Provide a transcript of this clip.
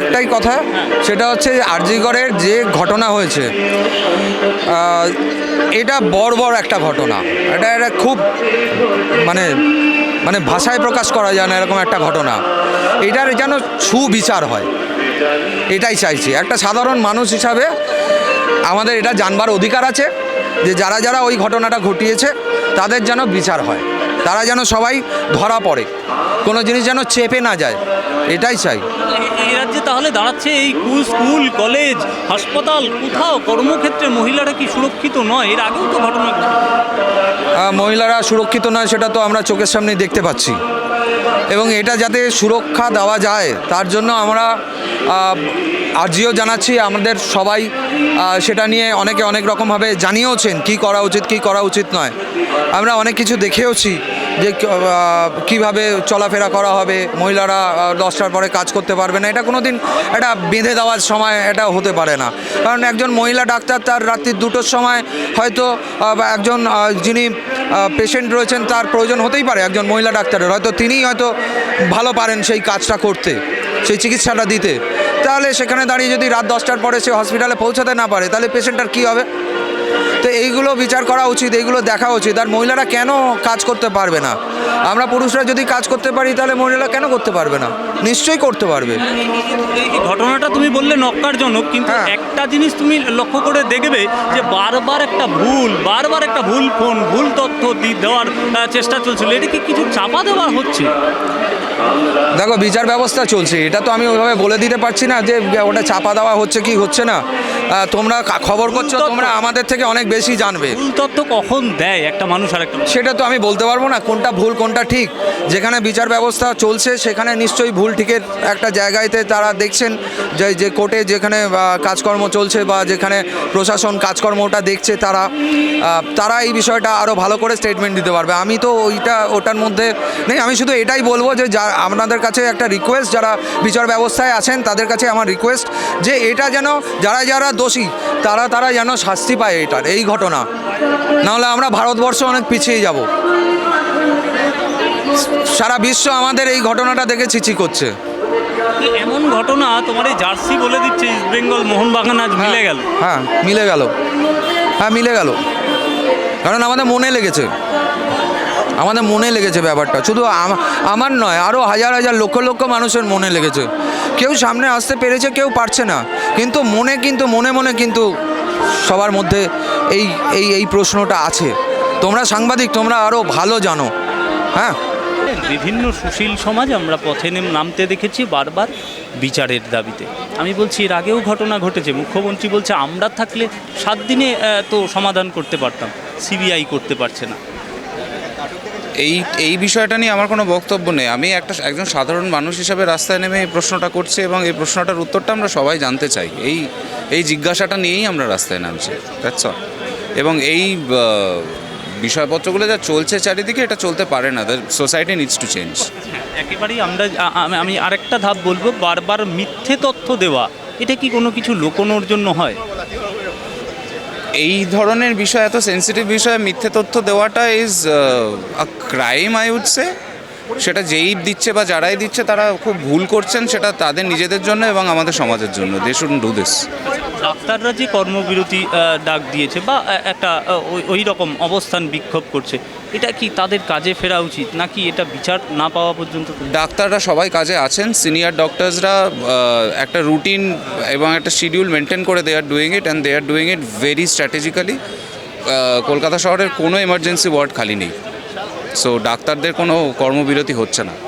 একটাই কথা, সেটা হচ্ছে আরজিগড়ের যে ঘটনা হয়েছে এটা বড় একটা ঘটনা। এটা এটা খুব মানে মানে ভাষায় প্রকাশ করা যায় না এরকম একটা ঘটনা। এটার যেন সুবিচার হয়, এটাই চাইছি। একটা সাধারণ মানুষ হিসাবে আমাদের এটা জানবার অধিকার আছে যে যারা যারা ওই ঘটনাটা ঘটিয়েছে, তাদের যেন বিচার হয়। তারা যেন সবাই ধরা পড়ে। কোনো জিনিস যেন চেপে না যায়। এটাই চাই। এই রাজ্যে তাহলে দাঁড়াচ্ছে এই স্কুল কলেজ হাসপাতাল কোথাও কর্মক্ষেত্রে মহিলারা কি সুরক্ষিত নয়? এর আগেও তো ঘটনা। মহিলারা সুরক্ষিত নয় সেটা তো আমরা চোখের সামনে দেখতে পাচ্ছি। এবং এটা যাতে সুরক্ষা দেওয়া যায় তার জন্য আমরা আর্জিও জানাচ্ছি আমাদের সবাই সেটা নিয়ে অনেকে অনেক রকমভাবে জানিয়েওছেন কি করা উচিত কি করা উচিত নয়। আমরা অনেক কিছু দেখেওছি। যে কীভাবে চলাফেরা করা হবে, মহিলারা দশটার পরে কাজ করতে পারবে না, এটা কোনো দিন এটা বেঁধে দেওয়ার সময় এটা হতে পারে না। কারণ একজন মহিলা ডাক্তার তার রাত্রি দুটোর সময় হয়তো একজন যিনি পেশেন্ট রয়েছেন, তার প্রয়োজন হতেই পারে একজন মহিলা ডাক্তারের। হয়তো তিনিই হয়তো ভালো পারেন সেই কাজটা করতে, সেই চিকিৎসাটা দিতে। তাহলে সেখানে দাঁড়িয়ে যদি রাত দশটার পরে সে হসপিটালে পৌঁছাতে না পারে, তাহলে পেশেন্টটার কী হবে? তো এইগুলো বিচার করা উচিত এইগুলো দেখা উচিত। আর মহিলারা কেন কাজ করতে পারবে না? আমরা পুরুষরা যদি কাজ করতে পারি তাহলে মহিলারা কেন করতে পারবে না? নিশ্চয়ই করতে পারবে। ঘটনাটা তুমি বললে নক্কারজনক কিন্তু হ্যাঁ। একটা জিনিস তুমি লক্ষ্য করে দেখবে যে বারবার একটা ভুল বারবার একটা ভুল ফোন ভুল তথ্য দেওয়ার চেষ্টা চলছিল। এটা কি কিছু চাপা দেওয়া হচ্ছে? দেখো বিচার ব্যবস্থা চলছে। এটা তো আমি ওইভাবে বলে দিতে পারছি না যে ওটা চাপা দেওয়া হচ্ছে কি হচ্ছে না। তোমরা খবর করছ। তোমরা আমাদের থেকে অনেক বেশি জানবে। ভুল তথ্য কখন দেয় একটা মানুষ আর একটা সেটা তো আমি বলতে পারব না কোনটা ভুল কোনটা ঠিক। যেখানে বিচার ব্যবস্থা চলছে সেখানে নিশ্চয়ই ভুল ঠিকের একটা জায়গাতে তারা দেখছেন যে যে কোর্টে যেখানে কাজকর্ম চলছে বা যেখানে প্রশাসন কাজকর্মটা দেখছে তারা তারা এই বিষয়টা আরও ভালো করে স্টেটমেন্ট দিতে পারবে। আমি তো ওইটা ওটার মধ্যে নেই। আমি শুধু এটাই বলব যে যা আপনাদের কাছে একটা রিকোয়েস্ট যারা বিচার ব্যবস্থায় আছেন তাদের কাছে আমার রিকোয়েস্ট যে এটা যেন যারা যারা দোষী তারা তারা যেন শাস্তি পায় এটার এই ঘটনা। নাহলে আমরা ভারতবর্ষ অনেক পিছিয়ে যাব। সারা বিশ্ব আমাদের এই ঘটনাটা দেখে ছিচি করছে। এমন ঘটনা তোমার এই জার্সি বলে দিচ্ছে ইস্ট বেঙ্গল মোহনবাগান আজ মিলে গেল। হ্যাঁ মিলে গেল। হ্যাঁ মিলে গেল। কারণ আমাদের মনে লেগেছে। আমাদের মনে লেগেছে ব্যাপারটা। শুধু আম- আমার নয় আরও হাজার হাজার লক্ষ লক্ষ মানুষের মনে লেগেছে। কেউ সামনে আসতে পেরেছে, কেউ পারছে না। কিন্তু মনে কিন্তু, মনে মনে কিন্তু সবার মধ্যে এই এই এই প্রশ্নটা আছে। তোমরা সাংবাদিক, তোমরা আরও ভালো জানো। হ্যাঁ? বিভিন্ন সুশীল সমাজ আমরা পথে নেম, নামতে দেখেছি বারবার বিচারের দাবিতে। আমি বলছি, এর আগেও ঘটনা ঘটেছে। মুখ্যমন্ত্রী বলছে, আমরা থাকলে সাত দিনে তো সমাধান করতে পারতাম। সিবিআই করতে পারছে না। এই এই বিষয়টা নিয়ে আমার কোনো বক্তব্য নেই। আমি একটা একজন সাধারণ মানুষ হিসাবে রাস্তায় নেমে এই প্রশ্নটা করছি এবং এই প্রশ্নটার উত্তরটা আমরা সবাই জানতে চাই। এই এই জিজ্ঞাসাটা নিয়েই আমরা রাস্তায় নামছি। দ্যাটস এবং এই বিষয়পত্রগুলো যা চলছে চারিদিকে, এটা চলতে পারে না। সোসাইটি নিডস টু চেঞ্জ একেবারেই আমরা আমি আরেকটা ধাপ বলব, বারবার মিথ্যে তথ্য দেওয়া, এটা কি কোনো কিছু লোকনোর জন্য হয়? এই ধরনের বিষয়, এত সেন্সিটিভ বিষয়ে, মিথ্যে তথ্য দেওয়াটা is a crime I say সেটা যেই দিচ্ছে বা যারাই দিচ্ছে, তারা খুব ভুল করছেন, সেটা তাদের নিজেদের জন্য এবং আমাদের সমাজের জন্য। দে শুড ডু দিস ডাক্তাররা যে কর্মবিরতি ডাক দিয়েছে বা একটা ওই- রকম অবস্থান বিক্ষোভ করছে, এটা কি তাদের কাজে ফেরা উচিত নাকি এটা বিচার না পাওয়া পর্যন্ত? ডাক্তাররা সবাই কাজে আছেন, সিনিয়র ডক্টরসরা একটা রুটিন এবং একটা শিডিউল মেনটেন করে they are doing it and they are doing it very strategically. Kolkata শহরের কোনো এমার্জেন্সি ওয়ার্ড খালি নেই। সো ডাক্তারদের কোনো কর্মবিরতি হচ্ছে না।